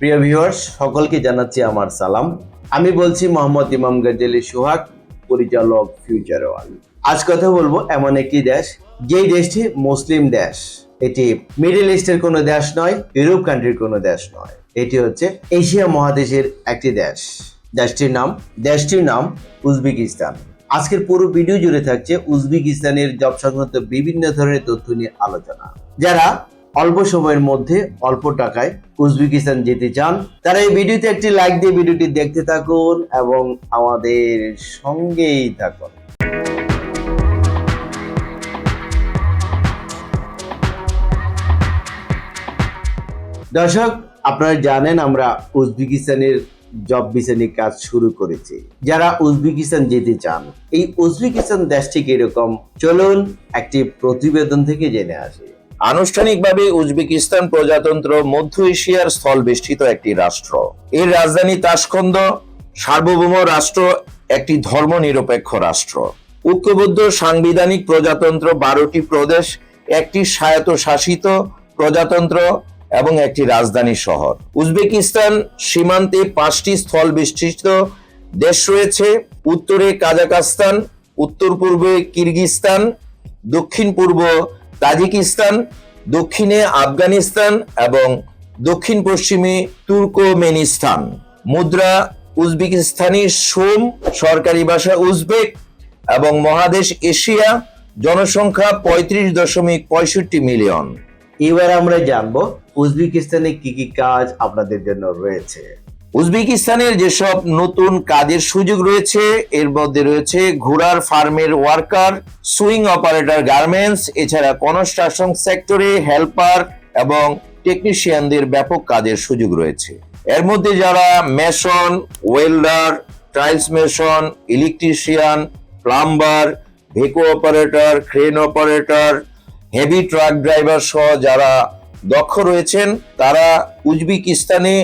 প্রিয় ভিউয়ার্স সকলকে জানাচ্ছি আমার সালাম। আমি বলছি মোহাম্মদ ইমাম গাজ্জালি সোহাগ, পরিচালক ফিউচার ওয়াল আজ কথা বলব এমন একটি দেশ, যেই দেশটি মুসলিম দেশ। এটি মিডল ইস্টের কোনো দেশ নয় ইউরোপ কান্ট্রির কোনো দেশ নয়। এটি হচ্ছে এশিয়া মহাদেশের একটি দেশ। দেশটির নাম দেশটির নাম উজবেকিস্তান। আজকের পুরো ভিডিও জুড়ে থাকছে উজবেকিস্তানের জব সংক্রান্ত বিভিন্ন ধরনের তথ্য নিয়ে আলোচনা। যারা অল্প সময়ের মধ্যে অল্প টাকায় উজবেকিস্তান যেতে চান, তারা এই ভিডিওতে একটি লাইক দিয়ে ভিডিওটি দেখতে থাকুন এবং আমাদের সঙ্গেই থাকুন। দর্শক, আপনারা জানেন আমরা উজবেকিস্তানের জব ভিসা নিয়ে কাজ শুরু করেছি। যারা উজবেকিস্তান যেতে চান, এই উজবেকিস্তান দেশটি কীরকম? চলুন একটি প্রতিবেদন থেকে জেনে আসি। আনুষ্ঠানিকভাবে উজবেকিস্তান প্রজাতন্ত্র মধ্য এশিয়ার স্থল বেষ্টিত একটি রাষ্ট্র। এর রাজধানী তাসকন্দ সার্বভৌম রাষ্ট্র, একটি ধর্মনিরপেক্ষ রাষ্ট্র। ঐক্যবদ্ধ সাংবিধানিক প্রজাতন্ত্র বারোটি প্রদেশ, একটি স্বায়ত্তশাসিত প্রজাতন্ত্র এবং একটি রাজধানী শহর। উজবেকিস্তান সীমান্তে পাঁচটি স্থল বেষ্টিত দেশ রয়েছে। উত্তরে কাজাকাস্তান উত্তর পূর্বে কিরগিস্তান দক্ষিণ পূর্ব তাজিকিস্তান, দক্ষিণে আফগানিস্তান এবং দক্ষিণ পশ্চিমে তুর্কমেনিস্তান। মুদ্রা উজবেকিস্তানি সোম, সরকারি ভাষা উজবেক এবং মহাদেশ এশিয়া, জনসংখ্যা পঁয়ত্রিশ দশমিক পঁয়ষট্টি মিলিয়ন। এবার আমরা জানব উজবেকিস্তানে কি কি কাজ আপনাদের জন্য রয়েছে। উজবেকিস্তানের যেসব নতুন কাজের সুযোগ রয়েছে, এর মধ্যে রয়েছে ঘোড়ার ফার্মের ওয়ার্কার, সুইং অপারেটর গার্মেন্টস, এছাড়া কনস্ট্রাকশন সেক্টরে হেল্পার এবং টেকনিশিয়ানদের ব্যাপক কাজের সুযোগ রয়েছে। এর মধ্যে যারা mason, welder tiles mason, electrician, plumber, ভেকো operator, crane operator, heavy truck driver সহ যারা দক্ষ রয়েছেন, তারা উজবেকিস্তানে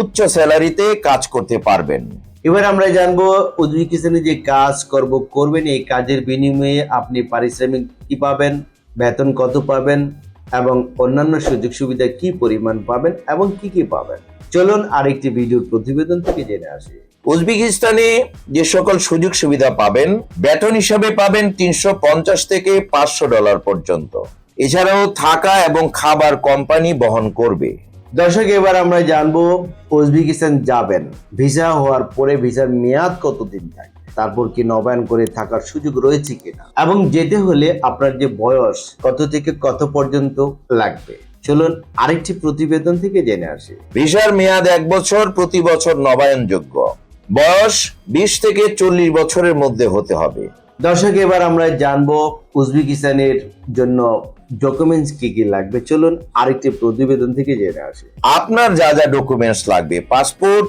উচ্চ স্যালারিতে কাজ করতে পারবেন। এবার আমরা জানব উজবেকিস্তানে যে কাজ করব করবেন এই কাজের বিনিময়ে আপনি পারিশ্রমিক কি পাবেন বেতন কত পাবেন এবং অন্যান্য সুযোগ সুবিধা কি পরিমাণ পাবেন এবং কি কি পাবেন। চলুন আরেকটি ভিডিওর প্রতিবেদন থেকে জেনে আসি। উজবেকিস্তানে যে সকল সুযোগ সুবিধা পাবেন বেতন হিসাবে পাবেন তিনশো পঞ্চাশ থেকে পাঁচশো ডলার পর্যন্ত। এছাড়াও থাকা এবং খাবার কোম্পানি বহন করবে। দর্শক, এবার আমরা জানব উজবেকিস্তান যাবেন। ভিসা হওয়ার পরে ভিসার মেয়াদ কতদিন থাকে তারপর কি নবায়ন করে থাকার সুযোগ রয়েছে কিনা? এবং যেতে হলে আপনার যে বয়স, কত থেকে কত পর্যন্ত লাগবে? চলুন আরেকটি প্রতিবেদন থেকে জেনে আসি। ভিসার মেয়াদ এক বছর, প্রতি বছর নবায়নযোগ্য। বয়স বিশ থেকে চল্লিশ বছরের মধ্যে হতে হবে। দর্শক এবার আমরা জানব উজবেকিস্তানের জন্য ডকুমেন্টস কি কি লাগবে। চলুন আরেকটি প্রতিবেদন থেকে জেনে আসি। আপনার যা যা ডকুমেন্টস লাগবে পাসপোর্ট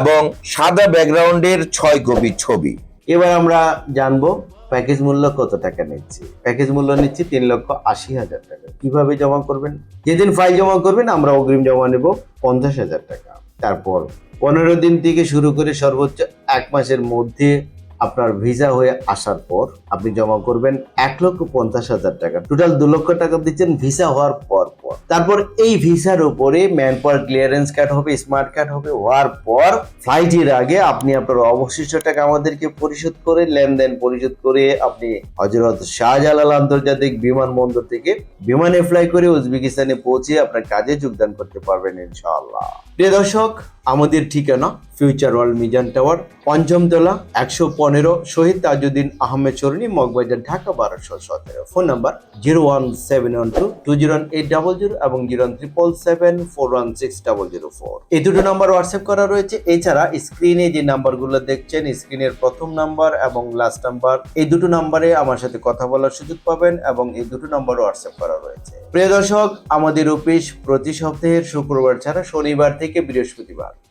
এবং সাদা ব্যাকগ্রাউন্ডের ছয় কপি ছবি। এবার আমরা জানব প্যাকেজ মূল্য কত টাকা নিচ্ছি। প্যাকেজ মূল্য নিচ্ছি তিন লক্ষ আশি হাজার টাকা। কীভাবে জমা করবেন? যেদিন ফাইল জমা করবেন আমরা অগ্রিম জমা নেব পঞ্চাশ হাজার টাকা। তারপর পনেরো দিন থেকে শুরু করে সর্বোচ্চ এক মাসের মধ্যে আপনার ভিসা হয়ে আসার পর আপনি জমা করবেন এক লক্ষ পঞ্চাশ হাজার টাকা। টোটাল দু লক্ষ টাকা দিচ্ছেন ভিসা হওয়ার পর পর। তারপর এই ভিসার উপরে ম্যান পাওয়ার ক্লিয়ারেন্স কার্ড হবে স্মার্ট কার্ড হবে, হওয়ার পর ফ্লাইটের আগে আপনি আপনার অবশিষ্ট টাকা আমাদেরকে পরিশোধ করে, লেনদেন পরিশোধ করে আপনি হজরত শাহজালাল আন্তর্জাতিক বিমানবন্দর থেকে বিমানে ফ্লাই করে উজবেকিস্তানে পৌঁছে আপনার কাজে যোগদান করতে পারবেন ইনশাআল্লাহ। প্রিয় দর্শক আমাদের ঠিকানা ফিউচার ওয়ার্ল্ড মিজান টাওয়ার পঞ্চমতলা, একশো পনেরো, শহীদ তাজউদ্দিন আহমেদ চরণী মগবাজার, ঢাকা, বারোশো সতেরো। Phone number zero one seven one two two zero eight double zero এবং zero triple seven four one six double zero four. এই দুটো নাম্বার হোয়াটসঅ্যাপ করা রয়েছে। এছাড়া স্ক্রিনে যে নাম্বারগুলো দেখছেন, স্ক্রিনের প্রথম নাম্বার এবং লাস্ট নাম্বার, এই দুটো নাম্বারে আমার সাথে কথা বলার সুযোগ পাবেন এবং এই দুটো নাম্বার হোয়াটসঅ্যাপ করা রয়েছে। প্রিয় দর্শক, আমাদের অফিস প্রতি সপ্তাহের শুক্রবার ছাড়া শনিবার থেকে বৃহস্পতিবার।